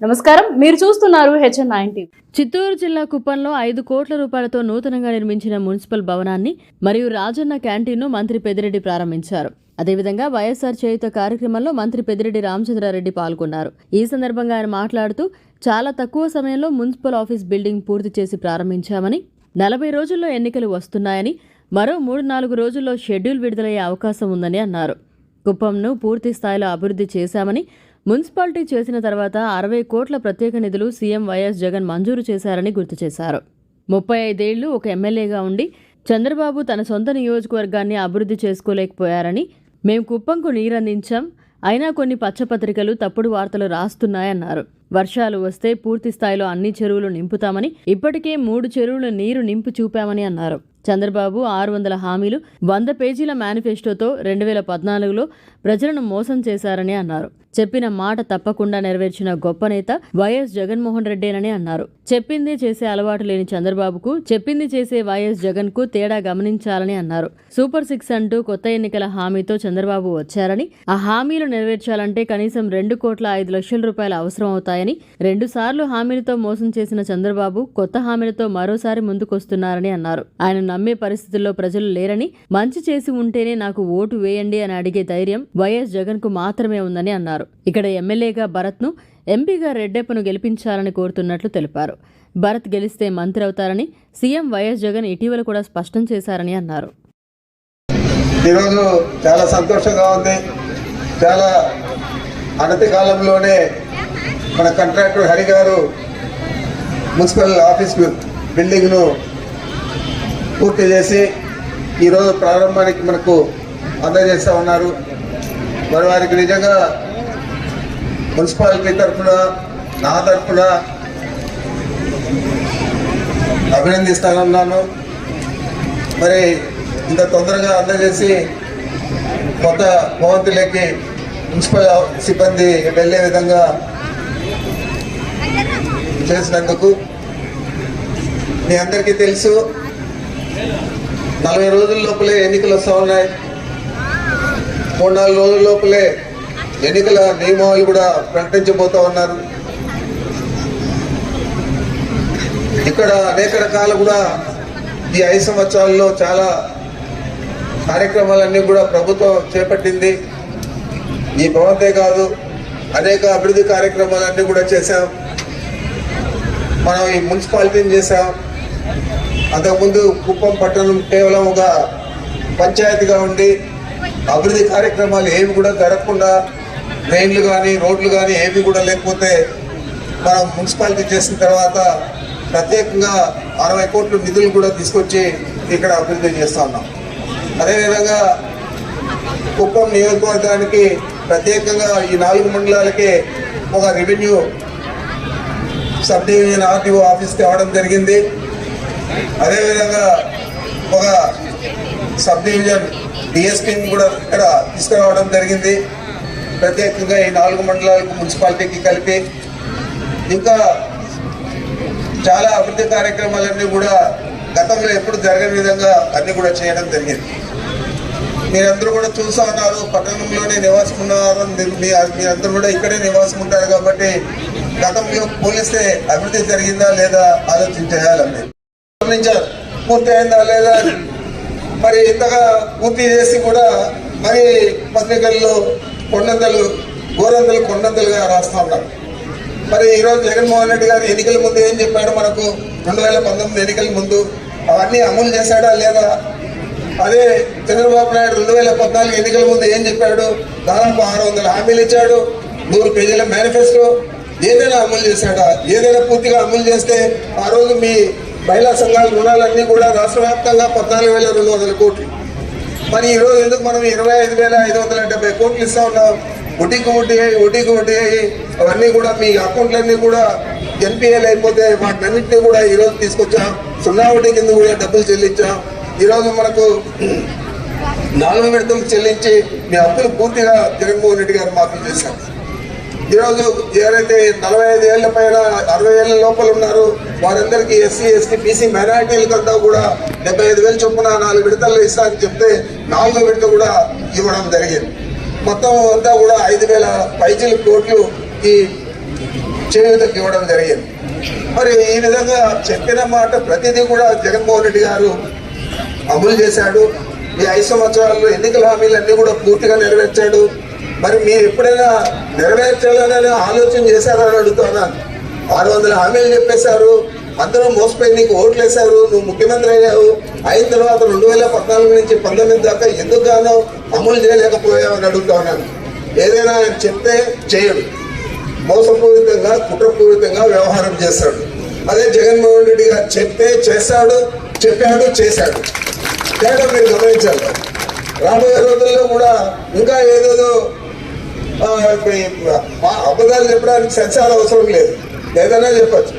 నమస్కారం. మీరు చూస్తున్నారు హెచ్ఎన్ నైన్టీ చిత్తూరు జిల్లా కుప్పంలో ఐదు కోట్ల రూపాయలతో నూతనంగా నిర్మించిన మున్సిపల్ భవనాన్ని మరియు రాజన్న క్యాంటీన్ను మంత్రి పెద్దిరెడ్డి ప్రారంభించారు. అదేవిధంగా వైఎస్ఆర్ చేయుత కార్యక్రమంలో మంత్రి పెద్దిరెడ్డి రామచంద్రారెడ్డి పాల్గొన్నారు. ఈ సందర్భంగా ఆయన మాట్లాడుతూ చాలా తక్కువ సమయంలో మున్సిపల్ ఆఫీస్ బిల్డింగ్ పూర్తి చేసి ప్రారంభించామని నలభై రోజుల్లో ఎన్నికలు వస్తున్నాయని మరో మూడు నాలుగు రోజుల్లో షెడ్యూల్ విడుదలయ్యే అవకాశం ఉందని అన్నారు. కుప్పంను పూర్తి స్థాయిలో అభివృద్ధి చేశామని మున్సిపాలిటీ చేసిన తర్వాత అరవై కోట్ల ప్రత్యేక నిధులు సీఎం వైఎస్ జగన్ మంజూరు చేశారని గుర్తు చేశారు. ముప్పై ఐదేళ్ళు ఒక ఎమ్మెల్యేగా ఉండి చంద్రబాబు తన సొంత నియోజకవర్గాన్ని అభివృద్ధి చేసుకోలేకపోయారని మేము కుప్పంకు నీరందించాం అయినా కొన్ని పచ్చపత్రికలు తప్పుడు వార్తలు రాస్తున్నాయన్నారు. వర్షాలు వస్తే పూర్తి స్థాయిలో అన్ని చెరువులు నింపుతామని ఇప్పటికే మూడు చెరువులు నీరు నింపు చూపామని అన్నారు. చంద్రబాబు ఆరు వందల హామీలు వంద పేజీల మేనిఫెస్టోతో రెండు వేల పద్నాలుగులో ప్రజలను మోసం చేశారని అన్నారు. చెప్పిన మాట తప్పకుండా నెరవేర్చిన గొప్ప నేత వైఎస్ జగన్మోహన్ రెడ్డేనని అన్నారు. చెప్పిందే చేసే అలవాటు లేని చంద్రబాబుకు చెప్పింది చేసే వైఎస్ జగన్కు తేడా గమనించాలని అన్నారు. సూపర్ సిక్స్ అంటూ కొత్త ఎన్నికల హామీతో చంద్రబాబు వచ్చారని ఆ హామీలు నెరవేర్చాలంటే కనీసం రెండు కోట్ల ఐదు లక్షల రూపాయలు అవసరం అవుతాయని రెండు సార్లు హామీలతో మోసం చేసిన చంద్రబాబు కొత్త హామీలతో మరోసారి ముందుకొస్తున్నారని అన్నారు. ఆయన నమ్మే పరిస్థితుల్లో ప్రజలు లేరని మంచి చేసి ఉంటేనే నాకు ఓటు వేయండి అని అడిగే ధైర్యం వైఎస్ జగన్కు మాత్రమే ఉందని అన్నారు. ఇక్కడ ఎమ్మెల్యేగా భరత్ను ఎంపీగా రెడ్డెప్పను గెలిపించాలని కోరుతున్నట్లు తెలిపారు. భరత్ గెలిస్తే మంత్రి అవుతారని సీఎం వైఎస్ జగన్ ఇటీవల కూడా స్పష్టం చేశారని అన్నారు. ఈరోజు చాలా సంతోషంగా ఉంది. చాలా అనతి కాలంలోనే మన కాంట్రాక్టర్ హరి గారు మున్సిపల్ ఆఫీస్ బిల్డింగ్ను పూర్తి చేసి ఈరోజు ప్రారంభానికి మనకు అందజేస్తూ ఉన్నారు. మరి వారికి నిజంగా మున్సిపాలిటీ తరఫున నా తరఫున అభినందిస్తానన్నాను మరి ఇంత తొందరగా అందజేసి కొత్త భవంతులకి మున్సిపల్ సిబ్బంది వెళ్ళే విధంగా చేసినందుకు మీ అందరికీ తెలుసు. నలభై రోజుల లోపలే ఎన్నికలు వస్తూ ఉన్నాయి మూడు నాలుగు రోజుల లోపలే ఎన్నికల నియమావళి కూడా ప్రకటించబోతూ ఉన్నారు. ఇక్కడ అనేక రకాల కూడా ఈ ఐదు సంవత్సరాల్లో చాలా కార్యక్రమాలన్నీ కూడా ప్రభుత్వం చేపట్టింది. ఈ భవంతే కాదు అనేక అభివృద్ధి కార్యక్రమాలన్నీ కూడా చేశాం. మనం ఈ మున్సిపాలిటీని చేశాం. అంతకుముందు కుప్పం పట్టణం కేవలం ఒక పంచాయతీగా ఉండి అభివృద్ధి కార్యక్రమాలు ఏమి కూడా జరగకుండా డ్రైన్లు కానీ రోడ్లు కానీ ఏమి కూడా లేకపోతే మనం మున్సిపాలిటీ చేసిన తర్వాత ప్రత్యేకంగా అరవై కోట్ల నిధులు కూడా తీసుకొచ్చి ఇక్కడ అభివృద్ధి చేస్తూ ఉన్నాం. అదేవిధంగా కుప్పం నియోజకవర్గానికి ప్రత్యేకంగా ఈ నాలుగు మండలాలకే ఒక revenue sub division RTO office తేవడం జరిగింది. అదేవిధంగా ఒక సబ్ డివిజన్ డిఎస్పీని కూడా ఇక్కడ తీసుకురావడం జరిగింది. ప్రత్యేకంగా ఈ నాలుగు మండలాలకు మున్సిపాలిటీకి కలిపి ఇంకా చాలా అభివృద్ధి కార్యక్రమాలన్నీ కూడా గతంలో ఎప్పుడు జరగని విధంగా అన్నీ కూడా చేయడం జరిగింది. మీరందరూ కూడా చూసా ఉన్నారు పట్టణంలోనే నివాసం ఉన్నారు మీరందరూ కూడా ఇక్కడే నివాసం ఉంటారు కాబట్టి గతంలో పోలిస్తే అభివృద్ధి జరిగిందా లేదా ఆలోచించేయాలండి గమనించారు. పూర్తి అయిందా లేదా? మరి ఇంతగా పూర్తి చేసి కూడా మరి పత్రికల్లో కొండంతలు గోరంతలు కొండంతలుగా రాస్తూ ఉన్నారు. మరి ఈరోజు జగన్మోహన్ రెడ్డి గారు ఎన్నికల ముందు ఏం చెప్పాడు మనకు? రెండు వేల పంతొమ్మిది ఎన్నికల ముందు అవన్నీ అమలు చేశాడా లేదా? అదే చంద్రబాబు నాయుడు రెండు వేల పద్నాలుగు ఎన్నికల ముందు ఏం చెప్పాడు? దాదాపు ఆరు వందల హామీలు ఇచ్చాడు. నూరు పేజీల మేనిఫెస్టో. ఏదైనా అమలు చేశాడా? ఏదైనా పూర్తిగా అమలు చేస్తే ఆ రోజు మీ మహిళా సంఘాల రుణాలన్నీ కూడా రాష్ట్ర వ్యాప్తంగా పద్నాలుగు వేల రెండు వందల కోట్లు. మరి ఈ రోజు ఎందుకు మనం ఇరవై ఐదు వేల ఐదు వందల డెబ్బై కోట్లు ఇస్తా ఉన్నాం? వడ్డీకి వడ్డీ అయ్యి వడ్డీకి వడ్డీ అయ్యి అవన్నీ కూడా మీ అకౌంట్లన్నీ కూడా ఎన్పిఏలు అయిపోతే వాటినన్నింటినీ కూడా ఈ రోజు తీసుకొచ్చాం? సున్నా వడ్డీ కింద కూడా డబ్బులు చెల్లించాం. ఈరోజు మనకు నాలుగు విడతలు చెల్లించి మీ అప్పులు పూర్తిగా జగన్మోహన్ రెడ్డి గారు మాఫీ చేశారు. ఈరోజు ఎవరైతే నలభై ఐదు ఏళ్ళ పైన అరవై ఏళ్ళ లోపల ఉన్నారు వారందరికీ ఎస్సీ ఎస్టీ బీసీ మైనారిటీలకంతా కూడా డెబ్బై ఐదు వేలు చొప్పున నాలుగు విడతల్లో ఇస్తారని చెప్తే నాలుగో విడత కూడా ఇవ్వడం జరిగింది. మొత్తం అంతా కూడా ఐదు వేల పైచీల కోట్లు ఈ చేయూతకి ఇవ్వడం జరిగింది. మరి ఈ విధంగా చెప్పిన మాట ప్రతిదీ కూడా జగన్మోహన్ రెడ్డి గారు అమలు చేశాడు. ఈ ఐదు సంవత్సరాల్లో ఎన్నికల హామీలన్నీ కూడా పూర్తిగా నెరవేర్చాడు. మరి మీరు ఎప్పుడైనా నెరవేర్చాలని ఆలోచన చేశారని అడుగుతున్నాను ఆరు వందల హామీలు చెప్పేశారు. అందరూ మోసపోయి నీకు ఓట్లు వేశారు. నువ్వు ముఖ్యమంత్రి అయ్యావు. అయిన తర్వాత రెండు వేల పద్నాలుగు నుంచి పంతొమ్మిది దాకా ఎందుకు గానో అమలు చేయలేకపోయావు అని అడుగుతా ఉన్నాను ఏదైనా ఆయన చెప్తే చేయడు. మోసపూరితంగా కుట్రపూరితంగా వ్యవహారం చేస్తాడు. అదే జగన్మోహన్ రెడ్డి గారు చెప్తే చేస్తాడు చెప్పాడు చేశాడు. తేడా మీరు గమనించాలి. రాబోయే రోజుల్లో కూడా ఇంకా ఏదేదో మా అబద్ధాలు చెప్పడానికి సెన్సార్ అవసరం లేదు. ఏదైనా చెప్పచ్చు.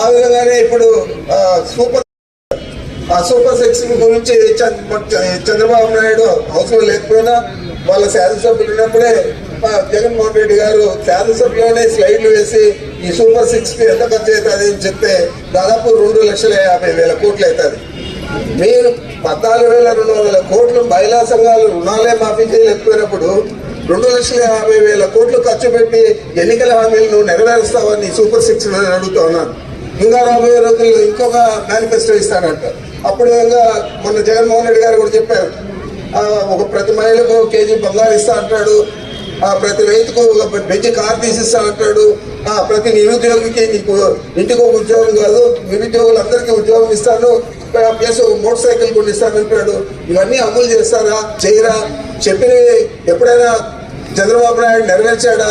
ఆ విధంగానే ఇప్పుడు సూపర్ ఆ సూపర్ సిక్స్ గురించి చంద్రబాబు నాయుడు అవసరం లేకపోయినా వాళ్ళ శాసనసభ్యులు ఉన్నప్పుడే జగన్మోహన్ రెడ్డి గారు శాసనసభలోనే స్లైడ్లు వేసి ఈ సూపర్ సిక్స్కి ఎంత ఖర్చు అవుతుంది అని చెప్తే దాదాపు రెండు లక్షల యాభై వేల కోట్లు అవుతుంది. మీరు పద్నాలుగు వేల రెండు వందల కోట్లు మహిళా సంఘాలు రుణాలే మాఫీ చేయలేకపోయినప్పుడు రెండు లక్షల యాభై వేల కోట్లు ఖర్చు పెట్టి ఎన్నికల హామీలను నెరవేరుస్తామని సూపర్ సిక్స్ అని అడుగుతా ఉన్నాను. ఇంకా రాబోయే రోజుల్లో ఇంకొక మేనిఫెస్టో ఇస్తానంట. అప్పుడు ఇంకా మొన్న జగన్మోహన్ రెడ్డి గారు కూడా చెప్పారు. ఒక ప్రతి మహిళకు కేజీ బంగారు ఇస్తా అంటాడు. ప్రతి రైతుకు ఒక బెంచ్ కార్ తీసిస్తా అంటాడు. ప్రతి నిరుద్యోగికి నీకు ఇంటికి ఒక ఉద్యోగం కాదు నిరుద్యోగులందరికీ ఉద్యోగం ఇస్తాను. ప్లస్ మోటార్ సైకిల్ కొన్ని ఇస్తానంటాడు ఇవన్నీ అమలు చేస్తారా చేయరా? చెప్పినవి ఎప్పుడైనా చంద్రబాబు నాయుడు నెరవేర్చాడా?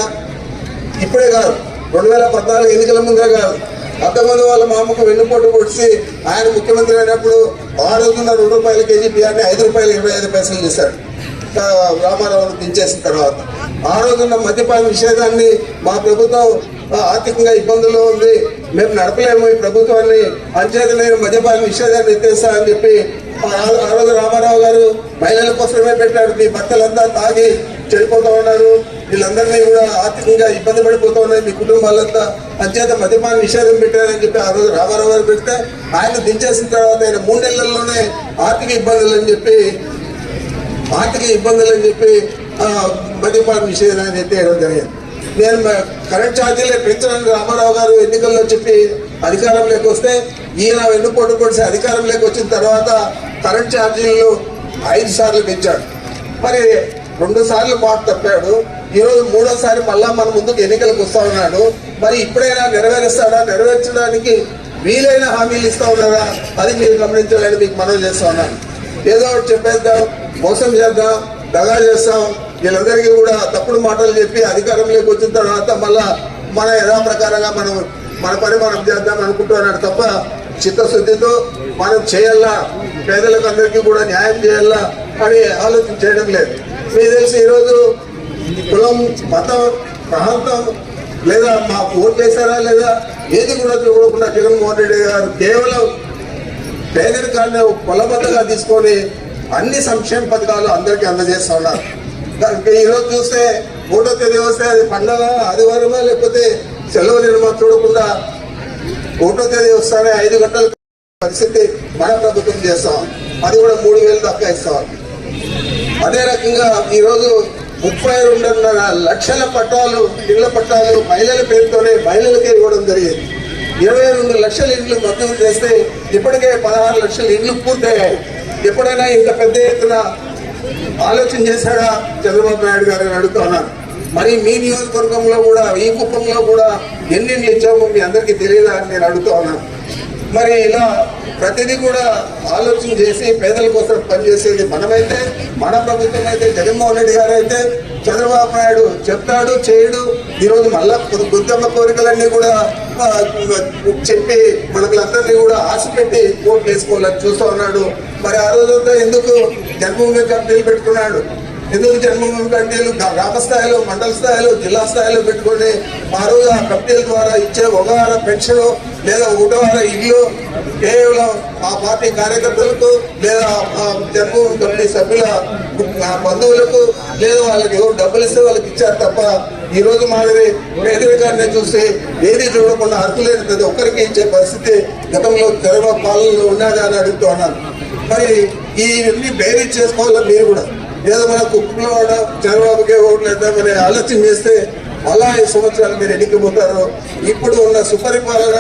ఇప్పుడే కాదు. రెండు వేల పద్నాలుగు ఎన్నికల ముందే కాదు. అంతమంది వాళ్ళ మామకు వెన్నుపోటు పొడిచి ఆయన ముఖ్యమంత్రి అయినప్పుడు ఆ రోజున రెండు రూపాయల కేజీ బియ్యాన్ని ఐదు రూపాయలు ఇరవై ఐదు పైసలు చేశాడు రామారావును దించేసిన తర్వాత. ఆ రోజున మద్యపాన నిషేధాన్ని మా ప్రభుత్వం ఆర్థికంగా ఇబ్బందుల్లో ఉంది. మేము నడపలేము ఈ ప్రభుత్వాన్ని. అంచేతలేని మద్యపాన నిషేధాన్ని ఎత్తేస్తా అని చెప్పి ఆ రోజు రామారావు గారు మహిళల కోసమే పెట్టాడు మీ భర్తలంతా తాగి చెడిపోతా ఉన్నారు. వీళ్ళందరినీ కూడా ఆర్థికంగా ఇబ్బంది పడిపోతా ఉన్నాయి. మీ కుటుంబాలంతా అంచేత మద్యపాన నిషేధం పెట్టారని చెప్పి ఆ రోజు రామారావు గారు పెడితే ఆయన దించేసిన తర్వాత ఆయన మూడు నెలల్లోనే ఆర్థిక ఇబ్బందులు అని చెప్పి ఆర్థిక ఇబ్బందులు అని చెప్పి ఆ, మద్యపాన నిషేధాన్ని ఎత్తేయడం జరిగింది. నేను కరెంట్ ఛార్జీలే పెంచడానికి రామారావు గారు ఎన్నికల్లో చెప్పి అధికారంలోకి వస్తే ఈయన వెన్నుపోటు పొడిచి అధికారంలోకి వచ్చిన తర్వాత కరెంట్ ఛార్జీలు ఐదు సార్లు పెంచాడు. మరి రెండు సార్లు మాట తప్పాడు. ఈరోజు మూడోసారి మళ్ళా మన ముందుకు ఎన్నికలకు వస్తా ఉన్నాడు. మరి ఇప్పుడైనా నెరవేరుస్తాడా? నెరవేర్చడానికి వీలైన హామీలు ఇస్తా ఉన్నారా? అది మీరు గమనించాలని మీకు మనం చేస్తా ఉన్నాను. ఏదో ఒకటి చెప్పేద్దాం మోసం చేద్దాం దగా చేస్తాం. వీళ్ళందరికీ కూడా తప్పుడు మాటలు చెప్పి అధికారంలోకి వచ్చిన తర్వాత మళ్ళా మన యథా ప్రకారంగా మనం మన పని మనం చేద్దాం అనుకుంటున్నాడు తప్ప చిత్తశుద్ధితో మనం చేయాలా? పేదలకు అందరికీ కూడా న్యాయం చేయాలా? అని ఆలోచన చేయడం లేదు. మీకు తెలిసి ఈరోజు కులం మతం ప్రాంతం లేదా మా ఓట్ చేశారా లేదా ఏది కూడా చూడకుండా జగన్మోహన్ రెడ్డి గారు కేవలం పేదరికాన్ని కొలబద్దగా తీసుకొని అన్ని సంక్షేమ పథకాలు అందరికీ అందజేస్తూ ఉన్నారు. దానికి ఈరోజు చూస్తే మూడో తేదీ వస్తే అది పండగ ఆదివారమా లేకపోతే సెలవు నిర్మా చూడకుండా ఒకటో తేదీ వస్తానే ఐదు గంటల పరిస్థితి మన ప్రభుత్వం చేస్తాం. అది కూడా మూడు వేలు తక్కువ ఇస్తాం. అదే రకంగా ఈరోజు ముప్పై రెండున్నర లక్షల పట్టాలు ఇళ్ళ పట్టాలు మహిళల పేరుతోనే మహిళలకే ఇవ్వడం జరిగింది. ఇరవై రెండు లక్షల ఇండ్లు మంజూరు చేస్తే ఇప్పటికే పదహారు లక్షల ఇండ్లు పూర్తయ్యాయి. ఎప్పుడైనా ఇంత పెద్ద ఎత్తున ఆలోచన చేశాడా? చంద్రబాబు నాయుడు గారు అని మరి మీ నియోజకవర్గంలో కూడా ఈ కుప్పంలో కూడా ఎన్ని ఇండ్లు ఇచ్చామో మీ అందరికీ తెలియదా అని నేను అడుగుతా ఉన్నాను. మరి ఇలా ప్రతిదీ కూడా ఆలోచన చేసి పేదల కోసం పనిచేసేది మనమైతే మన ప్రభుత్వం అయితే జగన్మోహన్ రెడ్డి గారు అయితే చంద్రబాబు నాయుడు చెప్తాడు చేయడు. ఈరోజు మళ్ళా కొద్ది గుద్దమ్మ కోరికలన్నీ కూడా చెప్పి మనకులందరినీ కూడా ఆశ పెట్టి ఓట్లు వేసుకోవాలని చూస్తూ ఉన్నాడు. మరి ఆ రోజంతా ఎందుకు జన్మభూమి కమిటీలు పెట్టుకున్నాడు ఎందుకు జన్మభూమి కమిటీలు గ్రామ స్థాయిలో మండల స్థాయిలో జిల్లా స్థాయిలో పెట్టుకొని ఆ రోజు ఆ కమిటీల ద్వారా ఇచ్చే ఒకవార పెన్షన్ లేదా ఒకటోవార ఇల్లు కేవలం ఆ పార్టీ కార్యకర్తలకు లేదా ఆ జన్మభూమి కమిటీ సభ్యుల బంధువులకు లేదా వాళ్ళకి ఎవరు డబ్బులు ఇస్తే వాళ్ళకి ఇచ్చారు తప్ప ఈ రోజు మాదిరి పేదరికాన్ని చూసి ఏది చూడకుండా అర్హులేని ప్రతి ఒక్కరికి ఇచ్చే పరిస్థితి గతంలో తెరవ పాలనలో ఉన్నదా అని అడుగుతూ ఉన్నాను మరి ఇవన్నీ బేరీ చేసుకోవాలి మీరు కూడా? ఏదో మన కుప్పంలో చంద్రబాబుకే ఓట్లు వేద్దామని ఆలోచన చేస్తే మళ్ళా ఐదు సంవత్సరాలు మీరు ఎన్నికపోతారు ఇప్పుడు ఉన్న సుపరిపాలన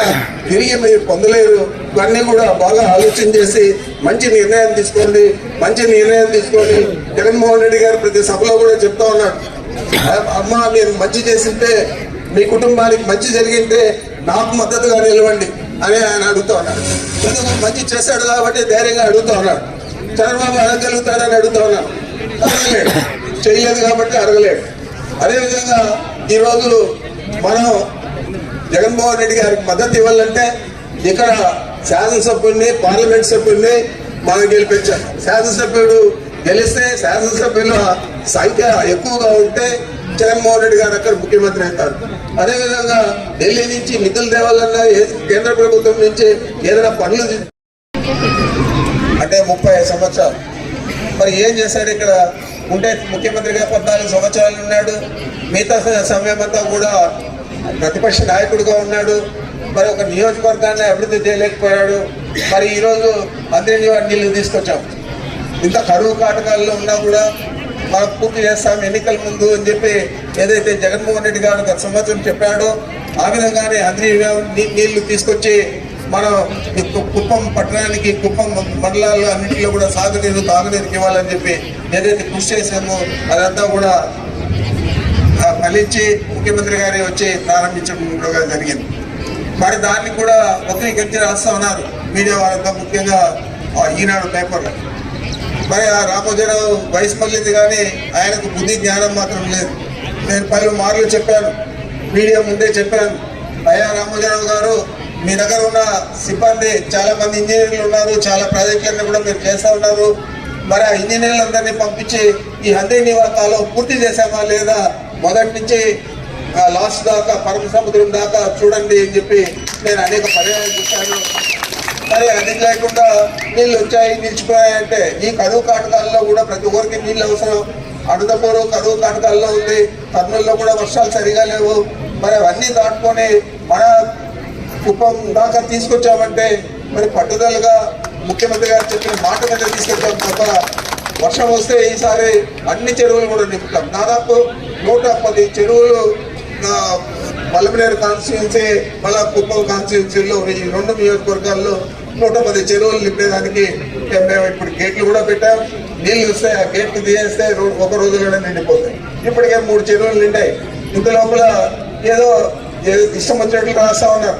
తిరిగి మీరు పొందలేరు. ఇవన్నీ కూడా బాగా ఆలోచన చేసి మంచి నిర్ణయం తీసుకోండి మంచి నిర్ణయం తీసుకోండి. జగన్మోహన్ రెడ్డి గారు ప్రతి సభలో కూడా చెప్తా ఉన్నాడు. అమ్మ మీరు మంచి చేసింటే మీ కుటుంబానికి మంచి జరిగింటే నాకు మద్దతుగా నిలవండి అని ఆయన అడుగుతా ఉన్నాడు. మంచి చేశాడు కాబట్టి ధైర్యంగా అడుగుతా ఉన్నాడు. చంద్రబాబు అడగలుగుతాడని అడుగుతా ఉన్నాడు. చేయలేదు కాబట్టి అడగలేడు అదేవిధంగా ఈ రోజు మనం జగన్మోహన్ రెడ్డి గారికి మద్దతు ఇవ్వాలంటే ఇక్కడ శాసనసభ్యుడిని పార్లమెంట్ సభ్యుడిని మనం గెలిపించాం. శాసనసభ్యుడు గెలిస్తే శాసనసభ్యుల సంఖ్య ఎక్కువగా ఉంటే జగన్మోహన్ రెడ్డి గారు అక్కడ ముఖ్యమంత్రి అవుతారు. అదేవిధంగా ఢిల్లీ నుంచి నిధులు తేవాలన్నా కేంద్ర ప్రభుత్వం నుంచి ఏదైనా పనులు అంటే ముప్పై సంవత్సరాలు. మరి ఏం చేశాడు ఇక్కడ? ఉంటే ముఖ్యమంత్రిగా పద్నాలుగు సంవత్సరాలు ఉన్నాడు. మిగతా సమయం అంతా కూడా ప్రతిపక్ష నాయకుడిగా ఉన్నాడు. మరి ఒక నియోజకవర్గాన్ని అభివృద్ధి చేయలేకపోయాడు. మరి ఈరోజు అందరి నీళ్ళు తీసుకొచ్చాం. ఇంత కరువు కాటకాల్లో ఉన్నా కూడా మనం పూర్తి చేస్తాం. ఎన్నికల ముందు అని చెప్పి ఏదైతే జగన్మోహన్ రెడ్డి గారు గత సంవత్సరం చెప్పాడో ఆ విధంగానే అందరి నీళ్ళు తీసుకొచ్చి మనం కుప్పం పట్టణానికి కుప్పం మండలాలు అన్నింటిలో కూడా సాగునీరు తాగునీరుకి ఇవ్వాలని చెప్పి ఏదైతే కృషి చేశామో అదంతా కూడా ఫలించి ముఖ్యమంత్రి గారి వచ్చి ప్రారంభించడం జరిగింది. మరి దాన్ని కూడా వక్రీకరించి రాస్తా ఉన్నారు మీడియా వాళ్ళంతా ముఖ్యంగా ఈనాడు పేపర్లో. మరి ఆ రామోజీరావు వయసు మళ్ళింది కానీ ఆయనకు బుద్ధి జ్ఞానం మాత్రం లేదు. నేను పలు మార్లు చెప్పాను. మీడియా ముందే చెప్పాను. అయ్యా రామోజీరావు గారు మీ దగ్గర ఉన్న సిబ్బంది చాలా మంది ఇంజనీర్లు ఉన్నారు చాలా ప్రాజెక్టులన్నీ కూడా మీరు చేస్తూ ఉన్నారు. మరి ఆ ఇంజనీర్లందరినీ పంపించి ఈ హందే నివాసాలు పూర్తి చేశామా లేదా? మొదటి నుంచి లాస్ట్ దాకా పరమ సముద్రం దాకా చూడండి అని చెప్పి నేను అనేక పర్యాలు చూశాను. మరి అది లేకుండా నీళ్ళు వచ్చాయి నిలిచిపోయాయంటే ఈ కరువు కాటకాల్లో కూడా ప్రతి ఒక్కరికి నీళ్ళు అవసరం. అడుదపూరు కరువు కాటకాల్లో ఉంది కర్నూలులో కూడా వర్షాలు సరిగా లేవు. మరి అవన్నీ దాటుకొని మన కుప్పం దాకా తీసుకొచ్చామంటే మరి పట్టుదలగా ముఖ్యమంత్రి గారు చెప్పిన మాట మీద తీసుకొచ్చాం తప్ప వర్షం వస్తే ఈసారి అన్ని చెరువులు కూడా నింపుతాం. దాదాపు నూట పది చెరువులు మల్లమనేరు కాన్స్టిట్యున్సీ మళ్ళా కుప్పం కాన్స్టిట్యున్సీలో ఈ రెండు నియోజకవర్గాల్లో నూట పది చెరువులు నింపేదానికి మేము ఇప్పుడు గేట్లు కూడా పెట్టాం. నీళ్ళు వస్తే ఆ గేట్లు తీయేస్తే ఒక రోజులోనే నిండిపోతాయి. ఇప్పటికే మూడు చెరువులు నిండాయి. ఇంత లోపల ఏదో ఏదో ఇష్టం వచ్చినట్లు రాస్తా ఉన్నారు.